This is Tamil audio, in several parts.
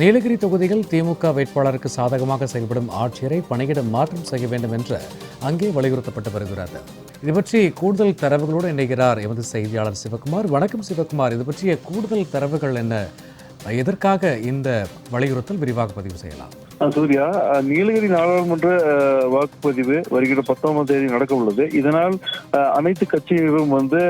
நீலகிரி தொகுதியில் திமுக வேட்பாளருக்கு சாதகமாக செயல்படும் ஆட்சியரை பணியிட மாற்றம் செய்ய வேண்டும் என்று அங்கே வலியுறுத்தப்பட்டு வருகிறது. இது பற்றி கூடுதல் தரவுகளோடு இணைகிறார் எமது செய்தியாளர் சிவகுமார். வணக்கம் சிவகுமார். இது பற்றிய கூடுதல் தரவுகள் என்ன? எதற்காக இந்த வலியுறுத்தல் விரிவாக பதிவு செய்யலாம்? சூர்யா நீலகிரி நாடாளுமன்ற வாக்குப்பதிவு வருகிற பத்தொன்பதாம் தேதி நடக்க உள்ளது இதனால் அனைத்து கட்சிகளும் வந்து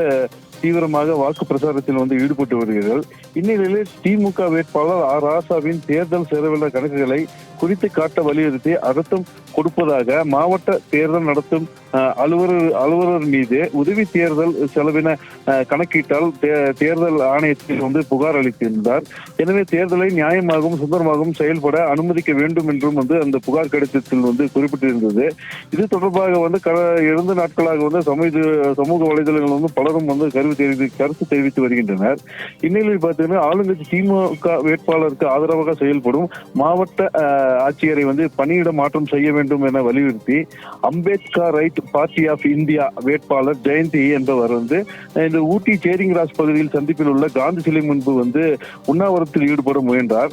தீவிரமாக வாக்கு பிரச்சாரத்தில் வந்து ஈடுபட்டு வருகிறார்கள். இந்நிலையிலே திமுக வேட்பாளர் ஆர். ராசாவின் தேர்தல் செலவின கணக்குகளை குறித்து காட்ட வலியுறுத்தி அழுத்தம் கொடுப்பதாக மாவட்ட தேர்தல் நடத்தும் அலுவலர் அலுவலர் மீது உதவி தேர்தல் செலவின கணக்கீட்டால் தே- தேர்தல் ஆணையத்தில் வந்து புகார் அளித்திருந்தார். எனவே தேர்தலை நியாயமாகவும் சுதந்திரமாகவும் செயல்பட அனுமதிக்க வேண்டும் என்றும் வந்து அந்த புகார் கடிதத்தில் வந்து குறிப்பிட்டிருந்தது. இது தொடர்பாக வந்து க இரண்டு நாட்களாக வந்து சமூக சமூக வலைதளங்கள் வந்து பலரும் வந்து கருத்து தெரிவி கருத்து தெரிவித்து வருகின்றனர். இந்நிலையில் பார்த்தீங்கன்னா ஆளுங்கட்சி திமுக வேட்பாளருக்கு ஆதரவாக செயல்படும் மாவட்ட ஆட்சியரை வந்து பணியிட மாற்றம் செய்ய வேண்டும் என வலியுறுத்தி Ambedkar right party of India வேட்பாளர் ஜெயந்தி என்பவர் வந்து இந்த ஊட்டி சேரிங்கராஜ் பகுதியில் சந்திப்பில் உள்ள காந்தி சிலை முன்பு வந்து உண்ணாவிரத்தில் ஈடுபட முயன்றார்.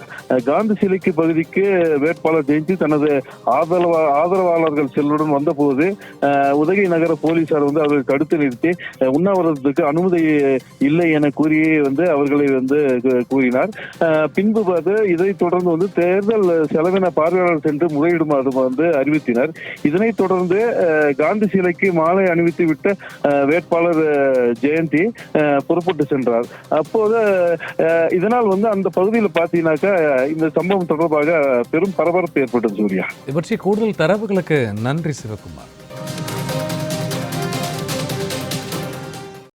காந்தி சிலைக்கு பகுதிக்கு வேட்பாளர் ஜெயந்தி தனது ஆதரவா ஆதரவாளர்கள் செல்லுடன் வந்தபோது உதகை நகர போலீசார் வந்து அவர்களை தடுத்து நிறுத்தி உண்ணாவிரதத்துக்கு அனுமதி இல்லை என கூறியே வந்து அவர்களை வந்து கூறினார். பின்பு பார்த்து இதை தொடர்ந்து வந்து தேர்தல் செலவின பார்வையாளர் சென்று முறையிடுமாறு வந்து அறிவித்தினர். இதனைத் தொடர்ந்து காந்தி காந்தி சிலைக்கு மாலை அணிவித்து விட்ட வேட்பாளர் ஜெயந்தி புறப்பட்டு சென்றார். அப்போது இதனால் வந்து அந்த பகுதியில் பார்த்தீங்கன்னாக்கா இந்த சம்பவம் தொடர்பாக பெரும் பரபரப்பு ஏற்பட்டது சூர்யா. இது பற்றி கூடுதல் தரவுகளுக்கு நன்றி சிவகுமார்.